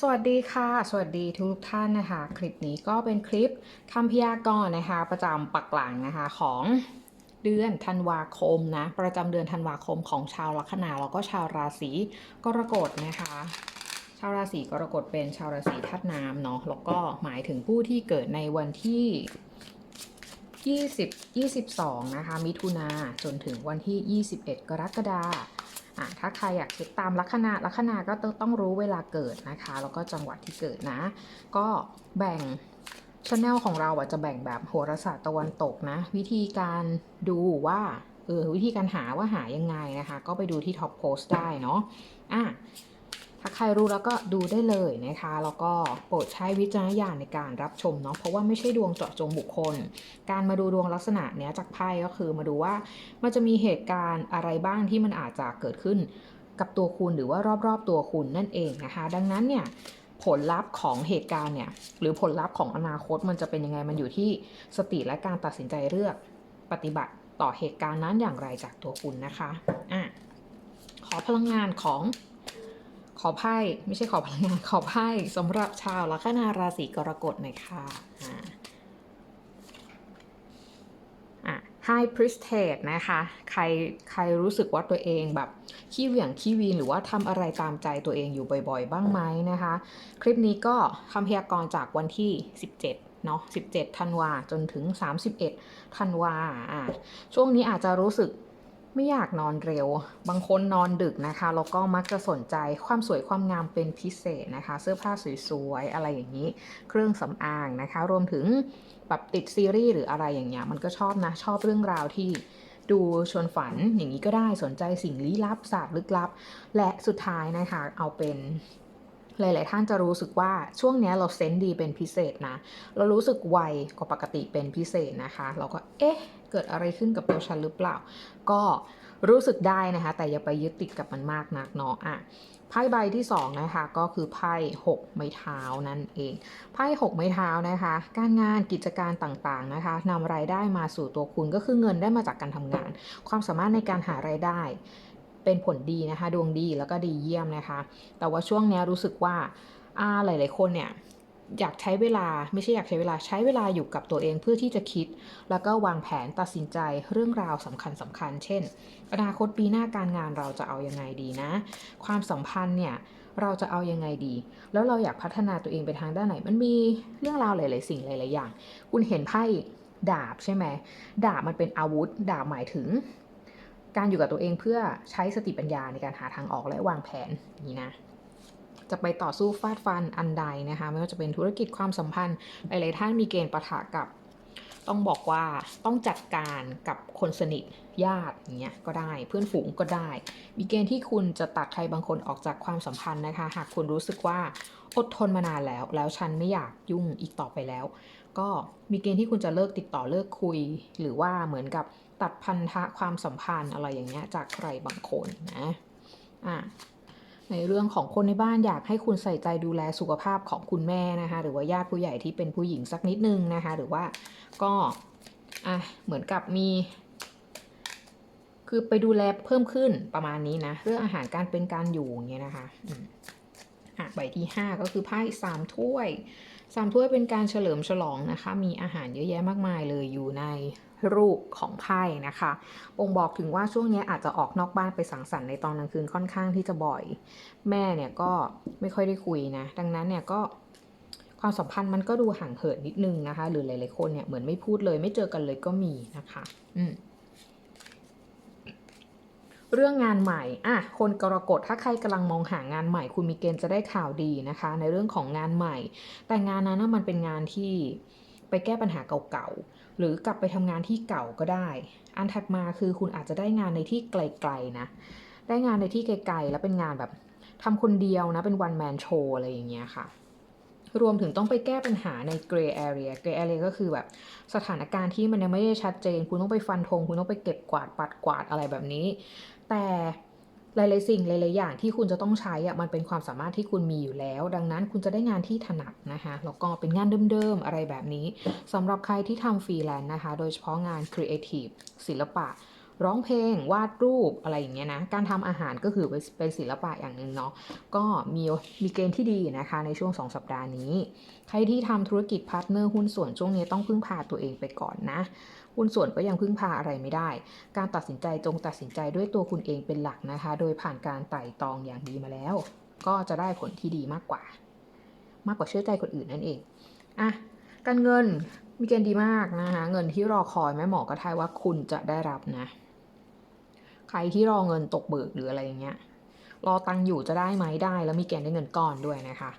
สวัสดีค่ะ สวัสดีทุกท่านนะคะ คลิปนี้ก็เป็นคลิปคำพยากรณ์นะคะ ประจำปักหลังนะคะของเดือนธันวาคมนะประจำเดือนธันวาคมของชาวลัคนาแล้วก็ชาวราศีกรกฎนะคะ ชาวราศีกรกฎเป็นชาวราศีธาตุน้ำเนาะแล้วก็หมายถึงผู้ที่เกิดในวันที่20 22 นะคะ มิถุนาจนถึงวันที่ 21 กรกฎาคม ถ้าใครอยากเช็คตามลัคนาลัคนาก็ต้องรู้เวลาเกิดนะคะ แล้วก็จังหวัดที่เกิดนะ ก็แบ่งช anel ของเราอะจะแบ่งแบบโหราศาสตร์ตะวันตกนะ วิธีการดูว่าเออวิธีการหาว่าหายังไงนะคะ ก็ไปดูที่ท็อปโพสต์ได้เนาะอะ ถ้าใครรู้แล้วก็ดูได้เลยนะคะ แล้วก็โปรดใช้วิจารณญาณในการรับชมเนาะเพราะว่าไม่ใช่ดวงเจาะจงบุคคล การมาดูดวงลักษณะเนี้ยจากไพ่ก็คือมาดูว่ามันจะมีเหตุการณ์อะไรบ้างที่มันอาจจะเกิดขึ้นกับตัวคุณหรือว่ารอบๆตัวคุณนั่นเองนะคะ ดังนั้นเนี่ยผลลัพธ์ของเหตุการณ์เนี่ยหรือผลลัพธ์ของอนาคตมันจะเป็นยังไงมันอยู่ที่สติและการตัดสินใจเลือกปฏิบัติต่อเหตุการณ์นั้นอย่างไรจากตัวคุณนะคะอะขอพลังงานของ ขอไพ่ไม่ใช่ขอพลังงานขอไพ่สำหรับชาวลัคนาราศีกรกฎหน่อยค่ะอ่าอะ High Priestess นะคะ ใครใครรู้สึกว่าตัวเองแบบขี้เหวี่ยงขี้วีนหรือว่าทำอะไรตามใจตัวเองอยู่บ่อยๆ บ้างไหมนะคะ คลิปนี้ก็คำพยากรณ์จากวันที่ 17เนาะ17ธันวาจนถึง 31ธันวาอะช่วงนี้อาจจะรู้สึก ไม่อยากนอนเร็ว บางคนนอนดึกนะคะ แล้วก็มักจะสนใจความสวยความงามเป็นพิเศษนะคะ เสื้อผ้าสวยๆ อะไรอย่างนี้ เครื่องสำอางนะคะ รวมถึงแบบติดซีรีส์หรืออะไรอย่างเงี้ย มันก็ชอบนะ ชอบเรื่องราวที่ดูชวนฝันอย่างนี้ก็ได้ สนใจสิ่งลี้ลับศาสตร์ลึกลับ และสุดท้ายนะคะ เอาเป็นหลาย ๆ ท่านจะรู้สึกว่าช่วงนี้เราเซนดีเป็นพิเศษนะ เรารู้สึกไวกว่าปกติเป็นพิเศษนะคะ เราก็เอ๊ะ เกิดอะไรขึ้นกับตัวฉันหรือเปล่า ก็รู้สึกได้นะคะ แต่อย่าไปยึดติดกับมันมากนักเนาะอะไพ่ใบที่สองนะคะก็คือไพ่หกไม้เท้านั่นเองไพ่หกไม้เท้านะคะ การงานกิจการต่างๆนะคะนำรายได้มาสู่ตัวคุณก็คือเงินได้มาจากการทำงาน ความสามารถในการหารายได้เป็นผลดีนะคะ ดวงดีแล้วก็ดีเยี่ยมนะคะ แต่ว่าช่วงนี้รู้สึกว่าอ่าหลายๆคนเนี่ย อยากใช้เวลาไม่ใช่อยากใช้เวลาใช้เวลาอยู่กับตัวเองเพื่อที่จะคิด แล้วก็วางแผนตัดสินใจเรื่องราวสำคัญสำคัญ เช่น อนาคตปีหน้าการงานเราจะเอายังไงดีนะ ความสัมพันธ์เนี่ยเราจะเอายังไงดี แล้วเราอยากพัฒนาตัวเองไปทางด้านไหน มันมีเรื่องราวหลาย ๆ สิ่งหลาย ๆ อย่าง คุณเห็นไพ่ดาบใช่ไหม ดาบมันเป็นอาวุธ ดาบหมายถึง การอยู่กับตัวเองเพื่อใช้สติปัญญาในการหาทางออกและวางแผนนี้นะ จะไปต่อสู้ฟาดฟันอันใดนะคะ ไม่ว่าจะเป็นธุรกิจความสัมพันธ์หลายๆท่านมีเกณฑ์ปะทะกับ ต้องบอกว่าต้องจัดการกับคนสนิทญาติอย่างเงี้ยก็ได้เพื่อนฝูงก็ได้ มีเกณฑ์ที่คุณจะตัดใครบางคนออกจากความสัมพันธ์นะคะ หากคุณรู้สึกว่าอดทนมานานแล้ว แล้วฉันไม่อยากยุ่งอีกต่อไปแล้ว ก็มีเกณฑ์ที่คุณจะเลิกติดต่อเลิกคุย หรือว่าเหมือนกับตัดพันธะความสัมพันธ์อะไรอย่างเงี้ยจากใครบางคนนะอะ ในเรื่องของคนในบ้านอยากให้คุณใส่ใจดูแลสุขภาพของคุณแม่นะคะ หรือว่าญาติผู้ใหญ่ที่เป็นผู้หญิงสักนิดนึงนะคะ หรือว่าก็อะเหมือนกับมี คือไปดูแลเพิ่มขึ้นประมาณนี้นะเรื่องอาหารการเป็นการอยู่อย่างเงี้ยนะคะอะใบที่5ก็คือไพ่สามถ้วย สามถ้วยเป็นการเฉลิมฉลองนะคะ มีอาหารเยอะแยะมากมายเลยอยู่ในรูปของไพ่นะคะบ่งบอกถึงว่าช่วงนี้อาจจะออกนอกบ้านไปสังสรรค์ในตอนกลางคืนค่อนข้างที่จะบ่อย แม่เนี่ยก็ไม่ค่อยได้คุยนะ ดังนั้นเนี่ยก็ความสัมพันธ์มันก็ดูห่างเหินนิดนึงนะคะ หรือหลายๆคนเนี่ยเหมือนไม่พูดเลยไม่เจอกันเลยก็มีนะคะ อืม เรื่องงานใหม่อะคนกรกฎถ้าใครกำลังมองหางานใหม่ คุณมีเกณฑ์จะได้ข่าวดีนะคะ ในเรื่องของงานใหม่ แต่งานนั้นมันเป็นงานที่ไปแก้ปัญหาเก่าๆ หรือกลับไปทำงานที่เก่าก็ได้ อันถัดมาคือคุณอาจจะได้งานในที่ไกลๆนะ ได้งานในที่ไกลๆ แล้วเป็นงานแบบทำคนเดียวนะ เป็น one man show อะไรอย่างเงี้ยค่ะ รวมถึงต้องไปแก้ปัญหาใน gray area gray area ก็คือแบบสถานการณ์ที่มันยังไม่ได้ชัดเจน คุณต้องไปฟันธง คุณต้องไปเก็บกวาดปัดกวาดอะไรแบบนี้ แต่หลายๆสิ่งหลายๆอย่างที่คุณจะต้องใช้อะมันเป็นความสามารถที่คุณมีอยู่แล้ว ดังนั้นคุณจะได้งานที่ถนัดนะคะแล้วก็เป็นงานเดิมๆอะไรแบบนี้สำหรับใครที่ทำฟรีแลนซ์นะคะ โดยเฉพาะงานครีเอทีฟศิลปะ ร้องเพลงวาดรูปอะไรอย่างเงี้ยนะการทำอาหารก็คือเป็นศิลปะอย่างหนึ่งเนาะก็มีมีเกณฑ์ที่ดีนะคะในช่วง 2 สัปดาห์นี้ ใครที่ทำธุรกิจพาร์ทเนอร์หุ้นส่วนช่วงนี้ต้องพึ่งพาตัวเองไปก่อนนะหุ้นส่วนก็ยังพึ่งพาอะไรไม่ได้ การตัดสินใจจงตัดสินใจด้วยตัวคุณเองเป็นหลักนะคะ โดยผ่านการไต่ตองอย่างดีมาแล้ว ก็จะได้ผลที่ดีมากกว่า มากกว่าเชื่อใจคนอื่นนั่นเองอะการเงินมีเกณฑ์ดีมากนะคะ เงินที่รอคอยแม่หมอก็ทายว่าคุณจะได้รับนะ ใครที่รอเงินตกเบิกหรืออะไรอย่างเงี้ยรอตังอยู่จะได้ไหมได้แล้วมีเกณฑ์ได้เงินก้อนด้วยนะคะ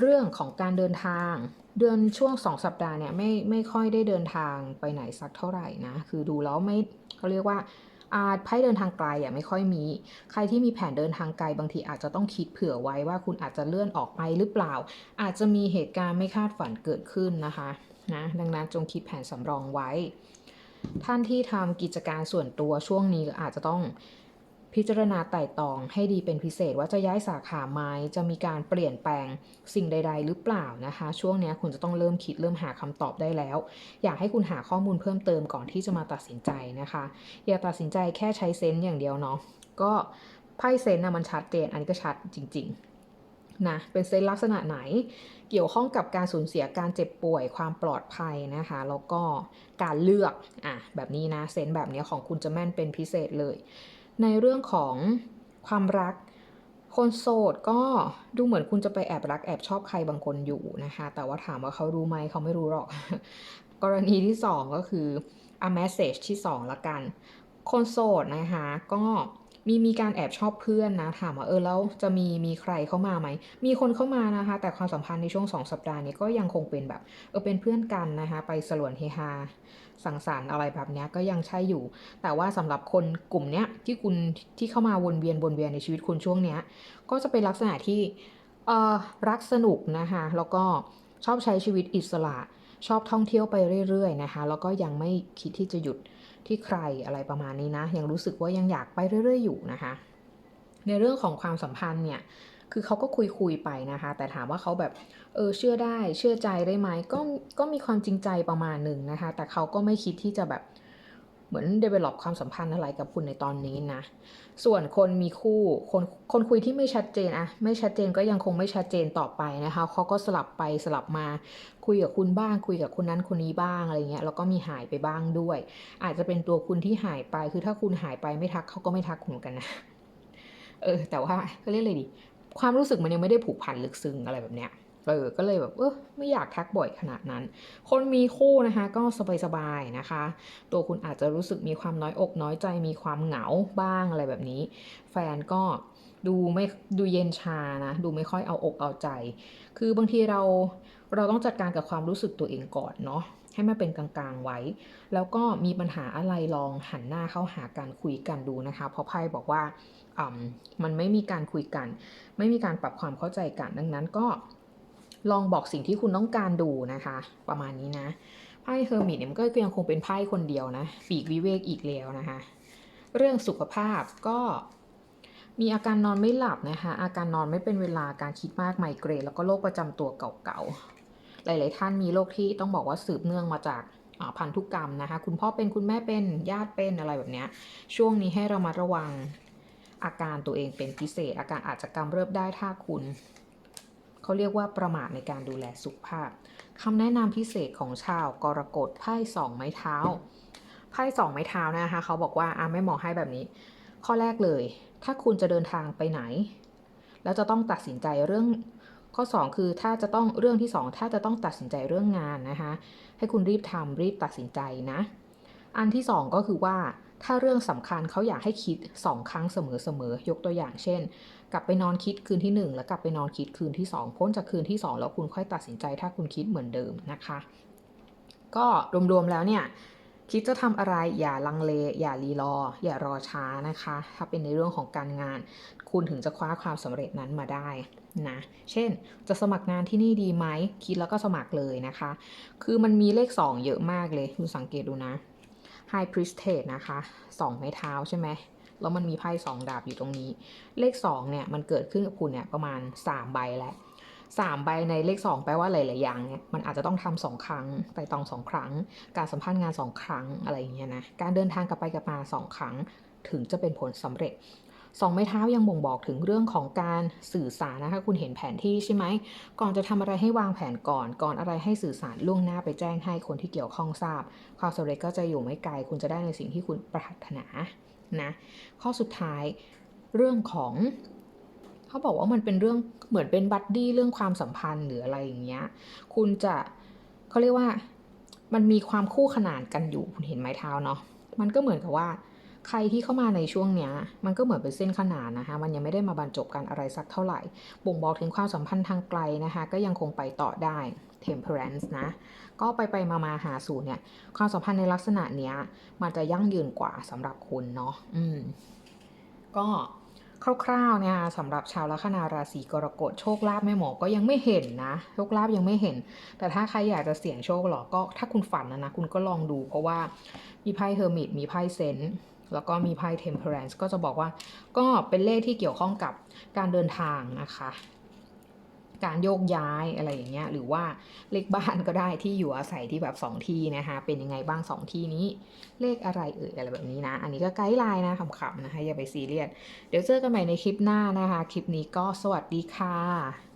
เรื่องของการเดินทาง เดือนช่วง2สัปดาห์เนี่ยไม่ไม่ค่อยได้เดินทางไปไหนสักเท่าไหร่นะคือดูแล้วไม่เขาเรียกว่าอาไพ่เดินทางไกลอะไม่ค่อยมี ใครที่มีแผนเดินทางไกลบางทีอาจจะต้องคิดเผื่อไว้ว่าคุณอาจจะเลื่อนออกไปหรือเปล่า อาจจะมีเหตุการณ์ไม่คาดฝันเกิดขึ้นนะคะนะดังนั้นจงคิดแผนสำรองไว้ ท่านที่ทำกิจการส่วนตัวช่วงนี้อาจจะต้องพิจารณาไต่ตองให้ดีเป็นพิเศษว่าจะย้ายสาขาไหมจะมีการเปลี่ยนแปลงสิ่งใด ๆ หรือเปล่านะคะ ช่วงนี้คุณจะต้องเริ่มคิดเริ่มหาคำตอบได้แล้ว อยากให้คุณหาข้อมูลเพิ่มเติมก่อนที่จะมาตัดสินใจนะคะ อย่าตัดสินใจแค่ใช้เซนส์อย่างเดียวเนาะก็ไพ่เซนส์นะมันชัดเจนอันนี้ก็ชัดจริง ๆ นะเป็นเซนลักษณะไหน เกี่ยวข้องกับการสูญเสียการเจ็บป่วย ความปลอดภัยนะคะ แล้วก็การเลือกอะแบบนี้นะเซนแบบนี้ของคุณจะแม่นเป็นพิเศษเลย ในเรื่องของความรักคนโสดก็ดูเหมือนคุณจะไปแอบรักแอบชอบใครบางคนอยู่นะคะ แต่ว่าถามว่าเขารู้ไหมเขาไม่รู้หรอก กรณีที่ 2 ก็คือ a message ที่2ละกัน คนโสดนะคะ ก็ มีมีการแอบชอบเพื่อนนะถามว่าเออแล้วจะมีมีใครเข้ามาไหมมีคนเข้ามานะคะ แต่ความสัมพันธ์ในช่วง 2 สัปดาห์นี้ก็ยังคงเป็นแบบเออเป็นเพื่อนกันนะคะ ไปสลวนเฮฮาสังสรรค์อะไรแบบนี้ก็ยังใช่อยู่ แต่ว่าสำหรับคนกลุ่มเนี้ยที่คุณที่เข้ามาวนเวียนวนเวียนในชีวิตคุณช่วงเนี้ยก็จะเป็นลักษณะที่เออรักสนุกนะคะแล้วก็ชอบใช้ชีวิตอิสระ ชอบท่องเที่ยวไปเรื่อยๆนะคะ แล้วก็ยังไม่คิดที่จะหยุด ที่ใครอะไรประมาณนี้นะ ยังรู้สึกว่ายังอยากไปเรื่อย ๆ อยู่นะคะ ในเรื่องของความสัมพันธ์เนี่ยคือเขาก็คุยคุยๆไปนะคะ แต่ถามว่าเขาแบบเออเชื่อได้เชื่อใจได้ไหมก็ก็มีความจริงใจประมาณหนึ่งนะคะ แต่เขาก็ไม่คิดที่จะแบบ เหมือน develop ความสัมพันธ์อะไรกับคุณในตอนนี้นะ ส่วนคนมีคู่คนคนคุยที่ไม่ชัดเจนอะไม่ชัดเจนก็ยังคงไม่ชัดเจนต่อไปนะคะเขาก็สลับไปสลับมาคุยกับคุณบ้าง คุยกับคนนั้นคนนี้บ้างอะไรเงี้ยแล้วก็มีหายไปบ้างด้วย อาจจะเป็นตัวคุณที่หายไป คือถ้าคุณหายไปไม่ทักเขาก็ไม่ทักคุณกันนะเออแต่ว่าเขาเรียกอะไรดีความรู้สึกมันยังไม่ได้ผูกพันลึกซึ้งอะไรแบบเนี้ย เออก็เลยแบบเออไม่อยากทักบ่อยขนาดนั้น คนมีคู่นะคะก็สบายๆนะคะ ตัวคุณอาจจะรู้สึกมีความน้อยอกน้อยใจมีความเหงาบ้างอะไรแบบนี้ แฟนก็ดูไม่ดูเย็นชานะดูไม่ค่อยเอาอกเอาใจ คือบางทีเราเราต้องจัดการกับความรู้สึกตัวเองก่อนเนาะให้มันเป็นกลางๆไว้ แล้วก็มีปัญหาอะไรลองหันหน้าเข้าหาการคุยกันดูนะคะ เพราะไพ่บอกว่าอ่ำมันไม่มีการคุยกัน ไม่มีการปรับความเข้าใจกันดังนั้นก็ ลองบอกสิ่งที่คุณต้องการดูนะคะ ประมาณนี้นะไพ่เฮอร์มิตเนี่ยมันก็ยังคงเป็นไพ่คนเดียวนะปีกวิเวกอีกแล้วนะคะ เรื่องสุขภาพก็มีอาการนอนไม่หลับนะคะ อาการนอนไม่เป็นเวลาการคิดมากไมเกรนแล้วก็โรคประจำตัวเก่าๆ หลายๆท่านมีโรคที่ต้องบอกว่าสืบเนื่องมาจากพันธุกรรมนะคะ คุณพ่อเป็นคุณแม่เป็นญาติเป็นอะไรแบบเนี้ยช่วงนี้ให้เรามาระวังอาการตัวเองเป็นพิเศษ อาการอาจจะกำเริบได้ถ้าคุณ เขาเรียกว่าประมาทในการดูแลสุขภาพคำแนะนำพิเศษของชาวกรกฎไพ่สองไม้เท้าไพ่สองไม้เท้านะคะเขาบอกว่าอะไม่หมอให้แบบนี้ ข้อแรกเลย ถ้าคุณจะเดินทางไปไหน แล้วจะต้องตัดสินใจเรื่องข้อ 2 คือถ้าจะต้องเรื่องที่ 2 ถ้าจะต้องตัดสินใจเรื่องงานนะคะ ให้คุณรีบทำรีบตัดสินใจนะ อันที่ 2 ก็คือว่า ถ้าเรื่องสำคัญเขาอยากให้คิด 2 ครั้งเสมอๆ ยกตัวอย่างเช่น กลับไปนอนคิดคืนที่ 1 แล้วกลับไปนอนคิดคืนที่ 2 พ้นจากคืนที่ 2 แล้วคุณค่อยตัดสินใจถ้าคุณคิดเหมือนเดิมนะคะ ก็รวมๆแล้วเนี่ยคิดจะทำอะไรอย่าลังเล อย่ารีรอ อย่ารอช้านะคะ ถ้าเป็นในเรื่องของการงาน คุณถึงจะคว้าความสำเร็จนั้นมาได้นะ เช่น จะสมัครงานที่นี่ดีไหมคิดแล้วก็สมัครเลยนะคะ คือมันมีเลข 2 เยอะมากเลย คุณสังเกตดูนะ High Priestess นะคะ2ไม้เท้าใช่ไหมแล้วมันมีไพ่2ดาบอยู่ตรงนี้ เลข2เนี่ยมันเกิดขึ้นกับคุณเนี่ยประมาณ3ใบแล้วสามใบในเลขสองแปลว่าหลาย ๆ อย่างเนี่ยมันอาจจะต้องทำสองครั้งไต่ตองสองครั้ง การสัมภาษณ์งานสองครั้งอะไรอย่างเงี้ยนะการเดินทางกลับไปกลับมาสองครั้งถึงจะเป็นผลสำเร็จ สองไม้เท้ายังบ่งบอกถึงเรื่องของการสื่อสารนะคะ คุณเห็นแผนที่ใช่ไหม ก่อนจะทำอะไรให้วางแผนก่อน ก่อนอะไรให้สื่อสารล่วงหน้าไปแจ้งให้คนที่เกี่ยวข้องทราบ ความสำเร็จก็จะอยู่ไม่ไกล คุณจะได้ในสิ่งที่คุณปรารถนานะ ข้อสุดท้ายเรื่องของเขาบอกว่ามันเป็นเรื่องเหมือนเป็นบัดดี้เรื่องความสัมพันธ์หรืออะไรอย่างเงี้ย คุณจะเขาเรียกว่ามันมีความคู่ขนานกันอยู่คุณเห็นไม้เท้าเนาะ มันก็เหมือนกับว่า ใครที่เข้ามาในช่วงเนี้ยมันก็เหมือนเป็นเส้นขนานนะคะ มันยังไม่ได้มาบรรจบกันอะไรสักเท่าไหร่ บ่งบอกถึงความสัมพันธ์ทางไกลนะคะ ก็ยังคงไปต่อได้ temperance นะ ก็ไปไปมามาหาสู่เนี่ย ความสัมพันธ์ในลักษณะเนี้ย มันจะยั่งยืนกว่าสำหรับคุณเนาะอืม ก็คร่าวๆเนี่ยสำหรับชาวลัคนาราศีกรกฎโชคลาภแม่หมอก็ยังไม่เห็นนะโชคลาภยังไม่เห็น แต่ถ้าใครอยากจะเสี่ยงโชคหรอก็ถ้าคุณฝันนะนะคุณก็ลองดู เพราะว่ามีไพ่เฮอร์มิตมีไพ่เซนต์ แล้วก็มีไพ่เทมเพอเรนซ์ก็จะบอกว่าก็เป็นเลขที่เกี่ยวข้องกับการเดินทางนะคะ การโยกย้ายอะไรอย่างเงี้ยหรือว่าเลขบ้านก็ได้ที่อยู่อาศัยที่แบบสองที่นะคะเป็นยังไงบ้างสองที่นี้เลขอะไรเอ่ยอะไรแบบนี้นะ อันนี้ก็ไกด์ไลน์นะขำๆนะคะอย่าไปซีเรียสเดี๋ยวเจอกันใหม่ในคลิปหน้านะคะ คลิปนี้ก็สวัสดีค่ะ